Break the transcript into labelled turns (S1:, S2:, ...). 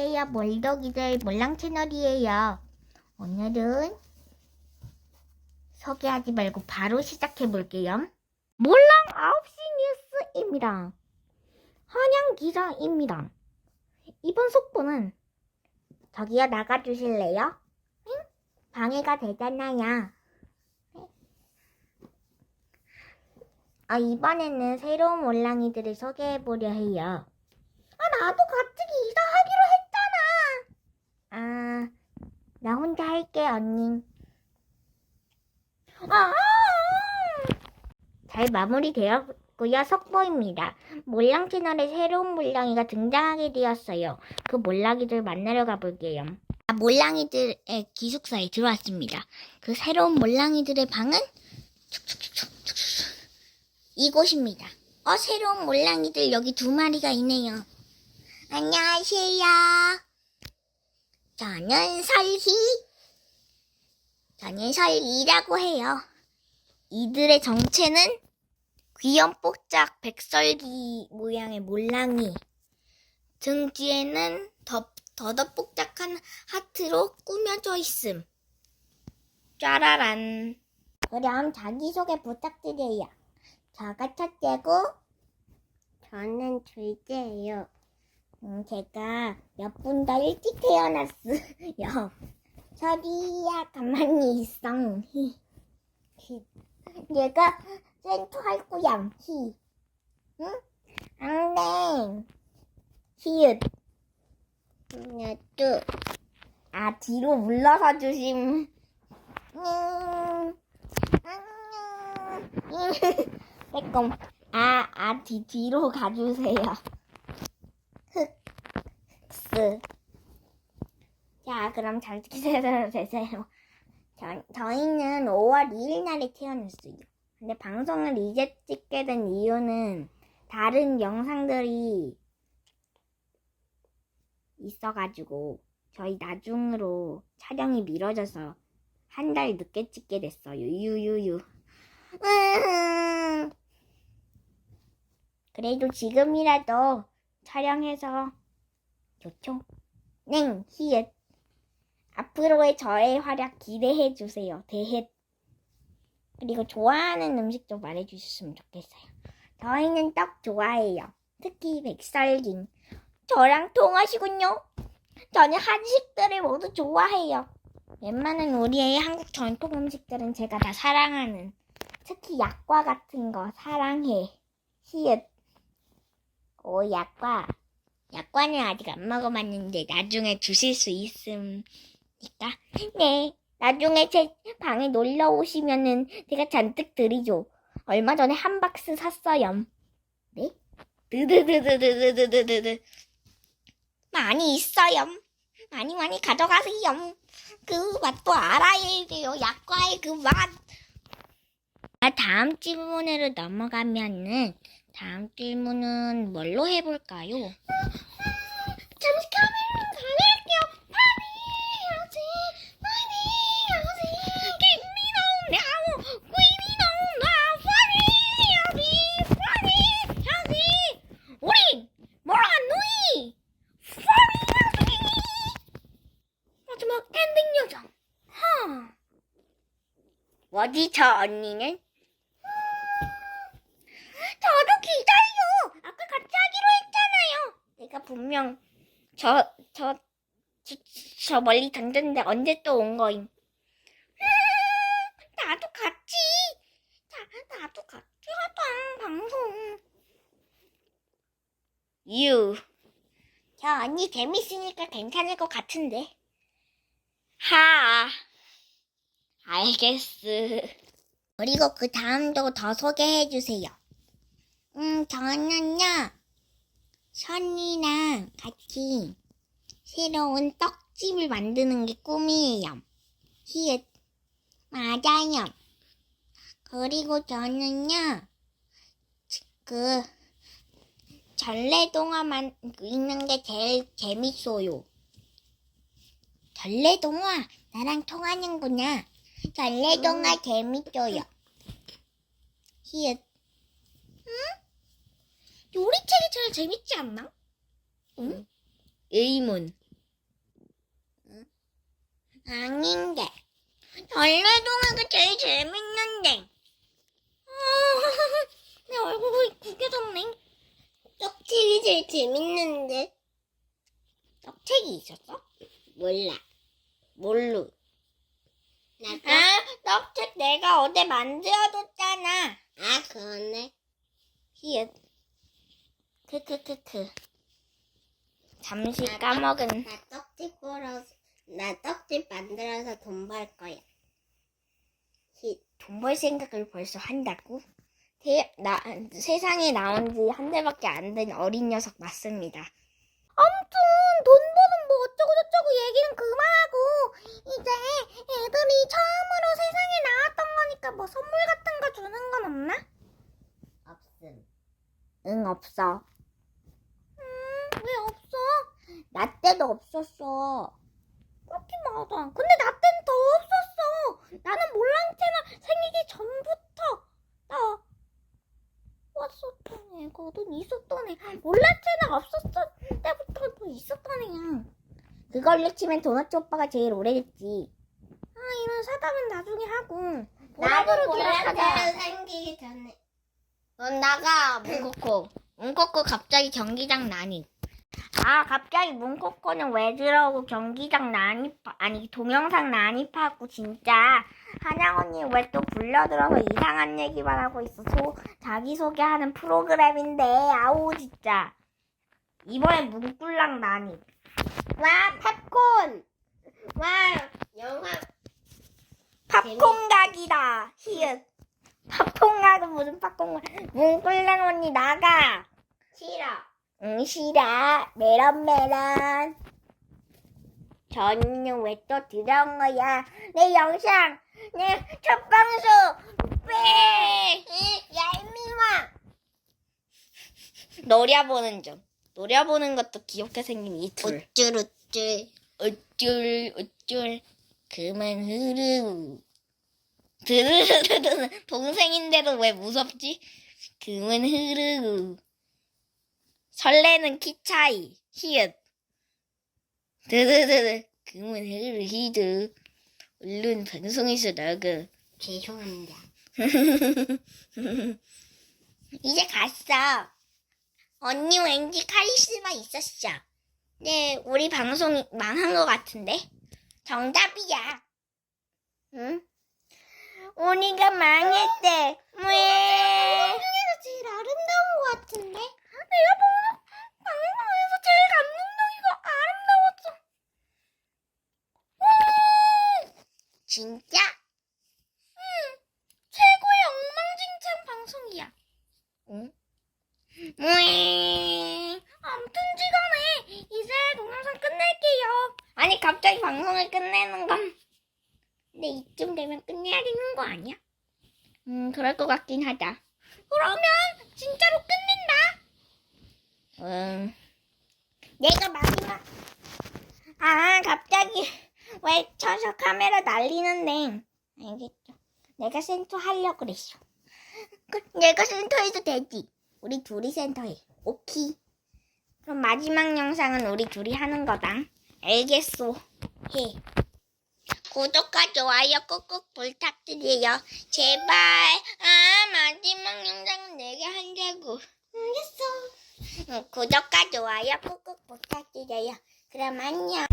S1: 안녕하세요. 몰덕이들 몰랑 채널이에요. 오늘은 소개하지 말고 바로 시작해 볼게요. 몰랑 9시 뉴스입니다. 한양 기자입니다. 이번 속보는 저기요 나가 주실래요? 응? 방해가 되잖아요. 아, 이번에는 새로운 몰랑이들을 소개해 보려 해요. 아, 나도 같이 기사하기로 했잖아. 아, 나 혼자 할게, 언니. 아! 잘 마무리되었고요. 속보입니다. 몰랑 채널에 새로운 몰랑이가 등장하게 되었어요. 그 몰랑이들 만나러 가볼게요. 아, 몰랑이들의 기숙사에 들어왔습니다. 그 새로운 몰랑이들의 방은 이곳입니다. 어, 새로운 몰랑이들 여기 두 마리가 있네요. 안녕하세요. 저는 설희. 저는 설이라고 해요. 이들의 정체는 귀염뽀짝 백설기 모양의 몰랑이. 등 뒤에는 더, 더덕복잡한 하트로 꾸며져 있음. 짜라란. 그럼 자기소개 부탁드려요. 저가 첫째고, 저는 둘째예요. 음, 제가 몇 분 더 일찍 태어났어요. 서리야, 가만히 있어. 얘가 센터 할 거야. 히. 응? 안 돼. 히읗. 둘. 아, 뒤로 물러서 주심. 음. 안녕. 빼꼼. 아, 아, 뒤, 뒤로 가주세요. 흑, 스. 자, 그럼 잘 기다려 되세요. 저, 저희는 5월 2일 날에 태어났어요. 근데 방송을 이제 찍게 된 이유는 다른 영상들이 있어가지고 저희 나중으로 촬영이 미뤄져서 한 달 늦게 찍게 됐어요. 유유유. 그래도 지금이라도 촬영해서 좋죠? 네, 히읗. 앞으로의 저의 활약 기대해 주세요. 대헷. 그리고 좋아하는 음식 좀 말해주셨으면 좋겠어요. 저희는 떡 좋아해요. 특히 백설긴. 저랑 통하시군요. 저는 한식들을 모두 좋아해요. 웬만한 우리의 한국 전통 음식들은 제가 다 사랑하는. 특히 약과 같은 거 사랑해. 히읗. 오, 약과. 약과는 아직 안 먹어봤는데 나중에 주실 수 있습니까? 네. 나중에 제 방에 놀러 오시면은 제가 잔뜩 드리죠. 얼마 전에 한 박스 샀어요. 네? 드드드드드드드드드. 많이 있어요. 많이 많이 가져가세요. 그 맛도 알아야 돼요. 약과의 그 맛. 아, 다음 질문으로 넘어가면은 다음 질문은 뭘로 해볼까요? 잠시 카메라 가릴게요. 파리 하지, 파리 하지. Give me no now, give me no now. 파리 하지, 파리 하지. 우리 뭐라 누이? 파리 하지. 마지막 엔딩 요정. 하. 뭐지 저 언니는? 저도 기다려. 아까 같이 하기로 했잖아요. 내가 분명 저, 저, 저, 저 멀리 던졌는데 언제 또 온 거임? 음, 나도 같이. 나, 나도 같이 하자, 방송. 유. 저 언니 재밌으니까 괜찮을 것 같은데. 하. 알겠어. 그리고 그 다음도 더 소개해 주세요. 음, 저는요, 선이랑 같이 새로운 떡집을 만드는 게 꿈이에요. 히읗. 맞아요. 그리고 저는요, 그, 전래동화만 읽는 게 제일 재밌어요. 전래동화, 나랑 통하는구나. 전래동화 재밌어요. 히읗. 요리책이 제일 재밌지 않나? 응? 의문. 아닌데. 전래동화가 제일 재밌는데. 아, 내 얼굴이 구겨졌네. 떡책이 제일 재밌는데. 떡책이 있었어? 몰라. 몰루. 아, 떡책 내가 어제 만들어뒀잖아. 아, 그러네. 히읗. 크크크크. 잠시 까먹은.
S2: 나 떡집 벌어서 나 떡집 만들어서 돈 벌 거야.
S1: 돈벌 생각을 벌써 한다고? 태, 나, 세상에 나온 지 한 달밖에 안 된 어린 녀석 맞습니다. 아무튼 돈뭐 어쩌고 저쩌고 얘기는 그만하고 이제 애들이 처음으로 세상에 나왔던 거니까 뭐 선물 같은 거 주는 건 없나?
S2: 없음.
S1: 응 없어. 음, 왜 없어? 나 때도 없었어. 그렇게 맞아. 근데 나 때는 더 없었어. 나는 몰랑 채널 생기기 전부터 나 왔었던 애거든. 있었던 애. 몰랑 채널 없었을 때부터 또 있었던 애야. 그걸로 치면 도넛 오빠가 제일 오래됐지. 아 이런 사담은 나중에 하고.
S2: 나도. 몰랐어요 생기기 전에.
S1: 넌 나가 문코코 문코코 갑자기 경기장 난입 아 갑자기 문코코는 왜 들어오고 경기장 난입 아니 동영상 난입하고 진짜 한양 언니 왜 또 불려들어서 이상한 얘기만 하고 있어 소, 자기 소개하는 프로그램인데 아우 진짜 이번엔 문꿀랑 난입
S2: 와 팝콘. 와 영화
S1: 팝콘 각이다 히읗 팝콘 각은 무슨 팝콘 각 문꿀랑 언니 나가
S2: 싫어.
S1: 응, 싫어. 메론, 메론. 저는 왜 또 들어온 거야? 내 영상, 내 첫 방송, 빽! 얄미워! 노려보는 중. 노려보는 것도 귀엽게 생긴 이 둘.
S2: 우쭐 우쭐.
S1: 어쩔, 어쩔. 그만 흐르. 드르르르르. 동생인데도 왜 무섭지? 그만 흐르. 설레는 키 차이. 히읗. 드르르르. 그만 흐르 히드. 얼른 방송에서 나가.
S2: 죄송합니다.
S1: 이제 갔어. 언니 왠지 카리스마 있었어. 네, 우리 방송이 망한 것 같은데? 정답이야. 응? 우리가 망했대. 왜?
S2: 중에서 제일 아름다운 것 같은데?
S1: 내가 보는 방송에서 제일 감동적이고 아름다웠어. 음,
S2: 진짜?
S1: 최고의 엉망진창 방송이야. 응? 음, 아무튼 지간에 이제 동영상 끝낼게요. 아니 갑자기 방송을 끝내는 건 근데 이쯤 되면 끝내야 되는 거 아니야? 음 그럴 것 같긴 하다. 그러면 진짜로 끝낸다. 음 내가 마지막 아 갑자기 왜 쳐서 카메라 날리는데 알겠죠? 내가 센터 하려고 그랬어. 그, 내가 센터 해도 되지. 우리 둘이 센터 해. 오케이. 그럼 마지막 영상은 우리 둘이 하는 거다. 알겠소. 해. 구독과 좋아요 꾹꾹 부탁드려요. 제발. 아, 마지막 영상은 내가 한다고. 알겠어. 구독과 좋아요 꾹꾹 부탁드려요. 그럼 안녕.